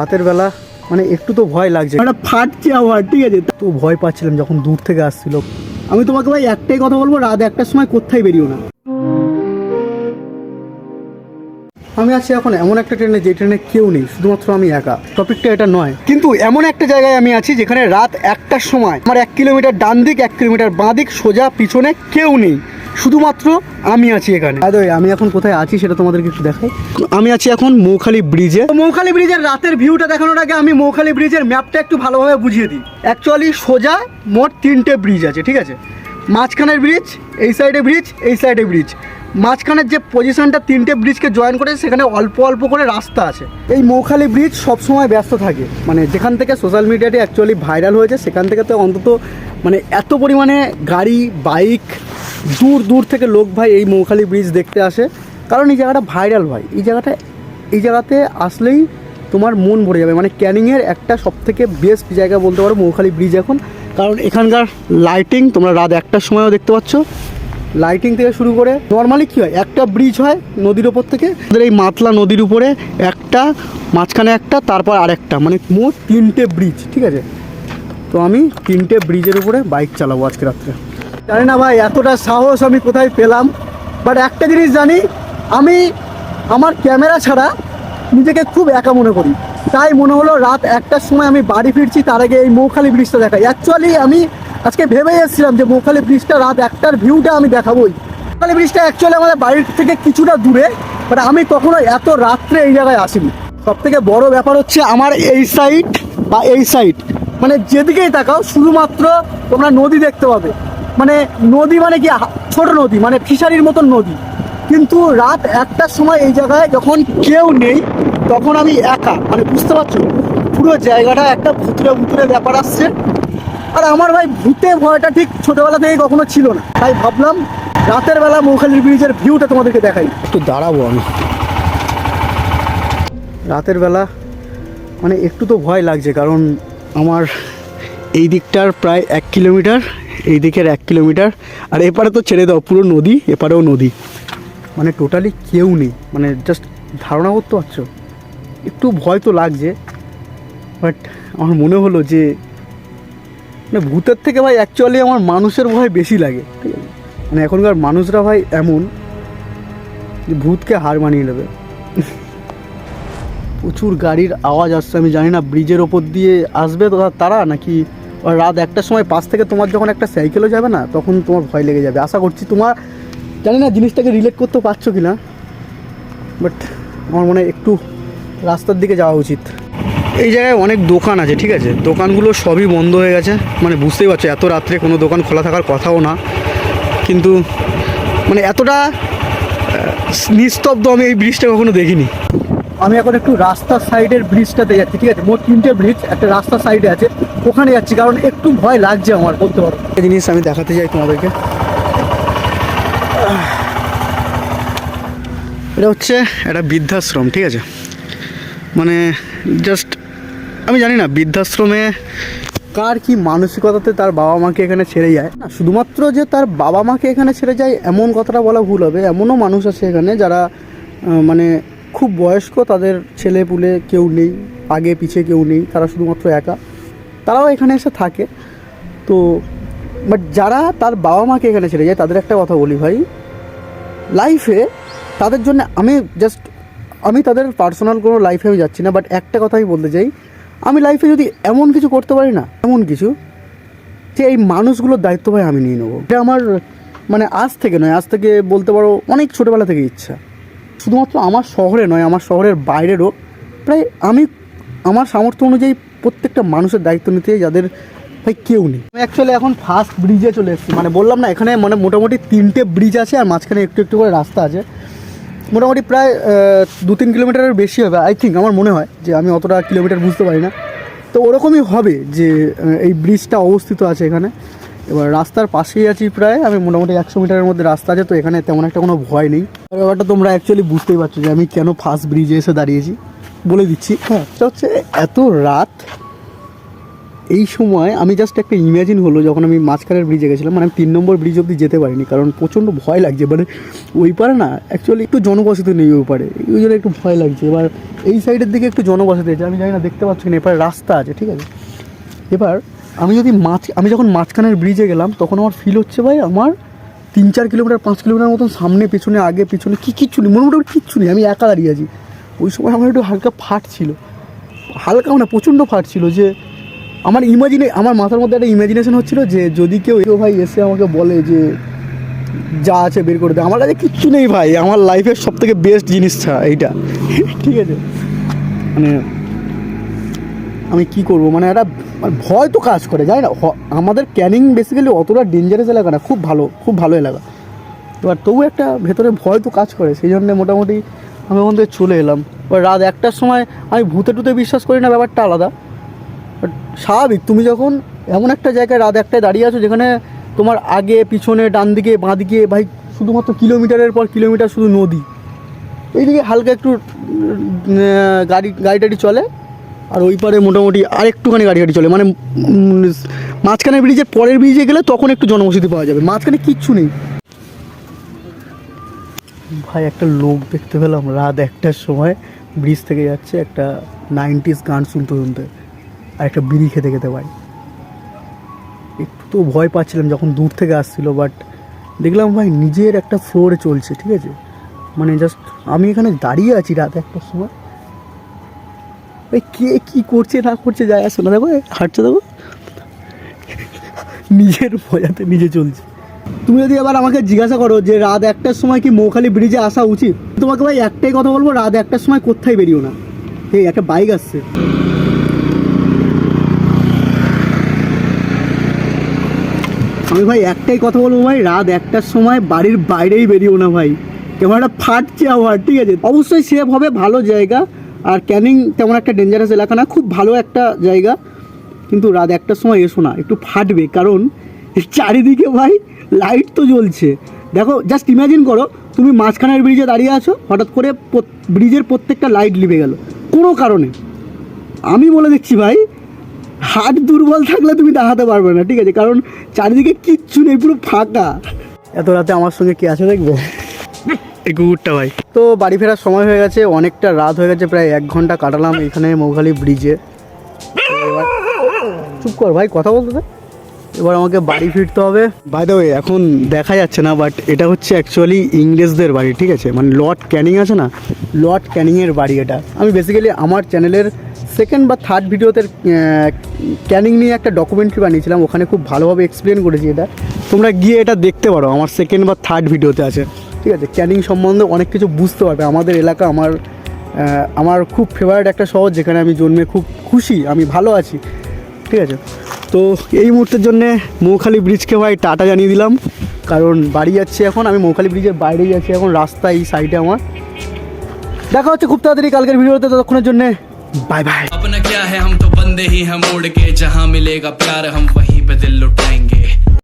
রাতের বেলা মানে একটু তো ভয় লাগছে। একটা ফাটছে আবার ঠিক আছে? তো ভয় পাচ্ছিলাম যখন দূর থেকে আসছিল। আমি তোমাকে ভাই একটাই কথা বলব রাত একটার সময় কোথায় বেরিও না। আমি আছি এখন এমন একটা ট্রেনে যে ট্রেনে কেউ নেই শুধুমাত্র আমি একা। টপিকটা এটা নয়। কিন্তু এমন একটা জায়গায় আমি আছি যেখানে রাত একটার সময় আমার এক কিলোমিটার ডান দিক এক কিলোমিটার বাঁ দিক সোজা পিছনে কেউ নেই। শুধুমাত্র আমি আছি এখানে। আদৌ আমি এখন কোথায় আছি সেটা তোমাদেরকে একটু দেখাই। আমি আছি এখন মৌখালি ব্রিজে। মৌখালি ব্রিজের রাতের ভিউটা দেখানোর আগে আমি মৌখালি ব্রিজের ম্যাপটা একটু ভালোভাবে বুঝিয়ে দিই। অ্যাকচুয়ালি সোজা মোট তিনটে ব্রিজ আছে ঠিক আছে? মাঝখানের ব্রিজ এই সাইডে ব্রিজ এই সাইডে ব্রিজ মাঝখানের যে পজিশনটা তিনটে ব্রিজকে জয়েন করে সেখানে অল্প অল্প করে রাস্তা আছে। এই মৌখালি ব্রিজ সবসময় ব্যস্ত থাকে। মানে যেখান থেকে সোশ্যাল মিডিয়াতে অ্যাকচুয়ালি ভাইরাল হয়েছে সেখান থেকে তো অন্তত মানে এত পরিমাণে গাড়ি বাইক দূর দূর থেকে লোক ভাই এই মৌখালি ব্রিজ দেখতে আসে। কারণ এই জায়গাটা ভাইরাল ভাই। এই জায়গাটা, এই জায়গাতে আসলেই তোমার মন ভরে যাবে। মানে ক্যানিংয়ের একটা সব থেকে বেস্ট জায়গা বলতে পারো মৌখালি ব্রিজ এখন। কারণ এখানকার লাইটিং তোমরা রাত একটার সময়ও দেখতে পাচ্ছ। লাইটিং থেকে শুরু করে নর্মালি কী হয়? একটা ব্রিজ হয় নদীর ওপর থেকে। আমাদের এই মাতলা নদীর উপরে একটা, মাঝখানে একটা, তারপর আরেকটা। মানে মোট তিনটে ব্রিজ ঠিক আছে? তো আমি তিনটে ব্রিজের উপরে বাইক চালাবো আজকে রাত্রে। জানি না ভাই, এতটা সাহস আমি কোথায় পেলাম। বাট একটা জিনিস জানি, আমি আমার ক্যামেরা ছাড়া নিজেকে খুব একা মনে করি। তাই মনে হলো রাত একটার সময় আমি বাড়ি ফিরছি, তার আগে এই মৌখালি ব্রিজটা দেখাই। অ্যাকচুয়ালি আমি আজকে ভেবে এসেছিলাম যে মৌখালি ব্রিজটা রাত একটার ভিউটা আমি দেখাবোই। মৌখালি ব্রিজটা অ্যাকচুয়ালি আমাদের বাড়ির থেকে কিছুটা দূরে বাট আমি কখনো এত রাত্রে এই জায়গায় আসিনি। সব থেকে বড় ব্যাপার হচ্ছে আমার এই সাইড বা এই সাইড মানে যেদিকেই তাকাও, শুধুমাত্র তোমরা নদী দেখতে পাবে। মানে নদী মানে কি ছোট নদী মানে ফিশারির মতন নদী। কিন্তু রাত একটার সময় এই জায়গায় যখন কেউ নেই তখন আমি একা মানে বুঝতে পারছ? পুরো জায়গাটা একটা ভুতুরে ভুতুরে ব্যাপার আসছে। আর আমার ভাই ভূতে ভয়টা ঠিক ছোটবেলা থেকে কখনো ছিল না। তাই ভাবলাম রাতের বেলা মৌখালি ব্রিজের ভিউটা তোমাদেরকে দেখাই। একটু দাঁড়াবো আমি। রাতের বেলা মানে একটু তো ভয় লাগছে কারণ আমার এই দিকটার প্রায় এক কিলোমিটার এই দিকের এক কিলোমিটার। আর এপারে তো ছেড়ে দাও, পুরো নদী, এপারেও নদী। মানে টোটালি কেউ নেই। মানে জাস্ট ধারণা করতে পারছ একটু ভয় তো লাগছে। বাট আমার মনে হলো যে মানে ভূতের থেকে ভাই অ্যাকচুয়ালি আমার মানুষের ভয় বেশি লাগে। ঠিক আছে? মানে এখনকার মানুষরা ভাই এমন যে ভূতকে হার মানিয়ে নেবে। প্রচুর গাড়ির আওয়াজ আসছে। আমি জানি না ব্রিজের ওপর দিয়ে আসবে তারা নাকি রাত একটার সময় পাশ থেকে তোমার যখন একটা সাইকেলও যাবে না, তখন তোমার ভয় লেগে যাবে। আশা করছি তোমার জানি না জিনিসটাকে রিলেট করতে পারছ কি না বাট আমার মনে একটু রাস্তার দিকে যাওয়া উচিত। এই জায়গায় অনেক দোকান আছে, ঠিক আছে? দোকানগুলো সবই বন্ধ হয়ে গেছে। মানে বুঝতেই পারছ, এত রাত্রে কোনো দোকান খোলা থাকার কথাও না। কিন্তু মানে এতটা নিস্তব্ধ আমি এই ব্রিজটা কখনো দেখিনি। আমি এখন একটু রাস্তার সাইডের ব্রিজটাতে যাচ্ছি, ঠিক আছে? মোট তিনটে ব্রিজ একটা রাস্তার সাইডে আছে। ওখানে যাচ্ছি, কারণ একটু ভয় লাগছে আমার, বলতে পারো। একটা জিনিস আমি দেখাতে চাই তোমাদেরকে। এটা হচ্ছে একটা বৃদ্ধাশ্রম, ঠিক আছে? মানে জাস্ট আমি জানি না, বৃদ্ধাশ্রমে কার কি মানসিকতাতে তার বাবা মাকে এখানে ছেড়ে যায়? না, শুধুমাত্র যে তার বাবা মাকে এখানে ছেড়ে যায়, এমন কথাটা বলা ভুল হবে। এমনও মানুষ আছে এখানে যারা মানে খুব বয়স্ক, তাদের ছেলে পুলে কেউ নেই, আগে পিছে কেউ নেই, তারা শুধুমাত্র একা। তারাও এখানে এসে থাকে। তো বাট যারা তার বাবা মাকে এখানে ছেড়ে যায়, তাদের একটা কথা বলি ভাই। লাইফে তাদের জন্য আমি জাস্ট আমি তাদের পার্সোনাল কোনো লাইফে আমি যাচ্ছি না বাট একটা কথা আমি বলতে চাই। আমি লাইফে যদি এমন কিছু করতে পারি না, এমন কিছু, যে এই মানুষগুলোর দায়িত্ব ভাই আমি নিয়ে নেব। এটা আমার মানে আজ থেকে নয়, আজ থেকে বলতে পারো অনেক ছোটোবেলা থেকে ইচ্ছা। শুধুমাত্র আমার শহরে নয়, আমার শহরের বাইরেরও প্রায় আমি আমার সামর্থ্য অনুযায়ী প্রত্যেকটা মানুষের দায়িত্ব নিতে যাদের ভাই কেউ নেই। আমি অ্যাকচুয়ালি এখন ফার্স্ট ব্রিজে চলে এসেছি। মানে বললাম না, এখানে মানে মোটামুটি তিনটে ব্রিজ আছে আর মাঝখানে একটু একটু করে রাস্তা আছে। মোটামুটি প্রায় দু তিন কিলোমিটারের বেশি হবে আই থিঙ্ক আমার মনে হয় যে আমি অতটা কিলোমিটার বুঝতে পারি না। তো ওরকমই হবে যে এই ব্রিজটা অবস্থিত আছে এখানে। এবার রাস্তার পাশেই আছি প্রায়। আমি মোটামুটি একশো মিটারের মধ্যে রাস্তা আছে, তো এখানে তেমন একটা কোনো ভয় নেই। ব্যাপারটা তোমরা অ্যাকচুয়ালি বুঝতেই পারছ যে আমি কেন ফার্স্ট ব্রিজে এসে দাঁড়িয়েছি, বলে দিচ্ছি। হ্যাঁ হচ্ছে এত রাত, এই সময় আমি জাস্ট একটা ইমাজিন হলো যখন আমি মাঝখানের ব্রিজে গেছিলাম। মানে আমি তিন নম্বর ব্রিজ অব্দি যেতে পারিনি, কারণ প্রচণ্ড ভয় লাগছে। মানে ওই পারে না অ্যাকচুয়ালি একটু জনবসতি নেই ওই পারে। ওই জন্য একটু ভয় লাগছে। এবার এই সাইডের দিকে একটু জনবসতি আছে। আমি জানি না, দেখতে পাচ্ছি না এপারে রাস্তা আছে, ঠিক আছে? এবার আমি যদি মাছ আমি যখন মাঝখানের ব্রিজে গেলাম, তখন আমার ফিল হচ্ছে ভাই আমার তিন চার কিলোমিটার পাঁচ কিলোমিটার মতন সামনে, পেছনে, আগে, পিছনে, কী কিচ্ছু নেই, মোটামুটি কিচ্ছু নেই, আমি একা দাঁড়িয়ে আছি। ওই সময় আমার একটু হালকা ফাট ছিল। হালকা মানে প্রচণ্ড ফাট ছিল যে আমার ইমাজিনে আমার মাথার মধ্যে একটা ইমাজিনেশন হচ্ছিল যে যদি কেউ কেউ ভাই এসে আমাকে বলে যে যা আছে বের করে দে। আমার কাছে কিচ্ছু নেই ভাই, আমার লাইফের সব থেকে বেস্ট জিনিস ছাড়া এইটা। ঠিক আছে? মানে আমি কি করব? মানে একটা মানে ভয় তো কাজ করে, জানি না? আমাদের ক্যানিং বেসিক্যালি অতটা ডেঞ্জারাস এলাকা না, খুব ভালো খুব ভালো এলাকা। এবার তবু একটা ভেতরে ভয় তো কাজ করে, সেই জন্যে মোটামুটি আমি ওখান থেকে চলে এলাম। এবার রাত একটার সময় আমি ভূতে টুতে বিশ্বাস করি না, ব্যাপারটা আলাদা। বাট স্বাভাবিক, তুমি যখন এমন একটা জায়গায় রাত একটায় দাঁড়িয়ে আছো, যেখানে তোমার আগে, পিছনে ডান দিকে বাঁ দিকে ভাই, শুধুমাত্র কিলোমিটারের পর কিলোমিটার শুধু নদী। এইদিকে হালকা একটু গাড়ি গাড়ি টাড়ি চলে আর ওই পারে মোটামুটি আর একটুখানি গাড়ি গাড়ি চলে। মানে মাঝখানে ব্রিজের পরের ব্রিজে গেলে তখন একটু জনবসতি পাওয়া যাবে। মাঝখানে কিচ্ছু নেই। ভাই, একটা লোক দেখতে পেলাম রাত একটার সময় ব্রিজ থেকে যাচ্ছে একটা নাইনটিস গান শুনতে শুনতে। আর একটা বিড়ি খেতে খেতে ভাই। একটু তো ভয় পাচ্ছিলাম যখন দূর থেকে আসছিল বাট দেখলাম ভাই নিজের একটা ফ্লোরে চলছে, ঠিক আছে? মানে জাস্ট আমি এখানে দাঁড়িয়ে আছি রাত একটার সময়। কে কী করছে, না করছে, যায় আসে না। দেখো হাঁটছে, দেখো। নিজের মজাতে নিজে চলছে। তুমি যদি এবার আমাকে জিজ্ঞাসা করো যে রাত একটার সময় কি মৌখালি ব্রিজে আসা উচিত? তোমাকে ভাই একটাই কথা বলব, রাত একটার সময় কোথায় বেরিও না। এই একটা বাইক আসছে। আমি ভাই একটাই কথা বলব ভাই, রাত একটার সময় বাড়ির বাইরেই বেরিও না ভাই। কেমন একটা ফাটছে আবার ঠিক আছে? অবশ্যই সেফ হবে, ভালো জায়গা। আর ক্যানিং তেমন একটা ডেঞ্জারাস এলাকা না, খুব ভালো একটা জায়গা। কিন্তু রাত একটার সময় এসো না, একটু ফাটবে, কারণ চারিদিকে ভাই লাইট তো জ্বলছে। দেখো জাস্ট ইমাজিন করো, তুমি মাঝখানের ব্রিজে দাঁড়িয়ে আছো, হঠাৎ করে ব্রিজের প্রত্যেকটা লাইট লিভে গেল, কোনো কারণে। আমি বলে দিচ্ছি ভাই হাট দুর্বল থাকলে তুমি দেখাতে পারবে না, ঠিক আছে? কারণ চারিদিকে কিচ্ছু নেই, পুরো ফাঁকা। এত রাতে আমার সঙ্গে কে আছে দেখবে? এই কুকুরটা ভাই। তো বাড়ি ফেরার সময় হয়ে গেছে, অনেকটা রাত হয়ে গেছে, প্রায় এক ঘণ্টা কাটালাম এখানে মৌখালি ব্রিজে। চুপ কর ভাই, কথা বলতে। এবার আমাকে বাড়ি ফিরতে হবে। বাই দ্য এখন দেখা যাচ্ছে না বাট এটা হচ্ছে অ্যাকচুয়ালি ইংরেজদের বাড়ি, ঠিক আছে? মানে লর্ড ক্যানিং আছে না? লর্ড ক্যানিংয়ের বাড়ি এটা। আমি বেসিক্যালি আমার চ্যানেলের সেকেন্ড বা থার্ড ভিডিওতে ক্যানিং নিয়ে একটা ডকুমেন্টারি বানিয়েছিলাম, ওখানে খুব ভালোভাবে এক্সপ্লেন করেছি এটা। তোমরা গিয়ে এটা দেখতে পারো, আমার সেকেন্ড বা থার্ড ভিডিওতে আছে। ঠিক আছে ক্যানিং সম্বন্ধে অনেক কিছু বুঝতে পারবে আমাদের এলাকা আমার আহ, আমার খুব ফেভারিট একটা শহর যেখানে আমি জন্মে খুব খুশি আমি ভালো আছি ঠিক আছে তো এই মুহূর্তের জন্যে মৌখালি ব্রিজকে ভাই টাটা জানিয়ে দিলাম কারণ বাড়ি যাচ্ছি এখন আমি মৌখালি ব্রিজের বাইরেই আছি এখন রাস্তা এই সাইডে আমার দেখা হচ্ছে খুব তাড়াতাড়ি কালকের ভিডিওতে ততক্ষণের জন্যে বাই বাই अपना क्या है हम तो बंदे ही हैं मोड़ के जहां मिलेगा प्यार हम वहीं पे दिल लुटाएंगे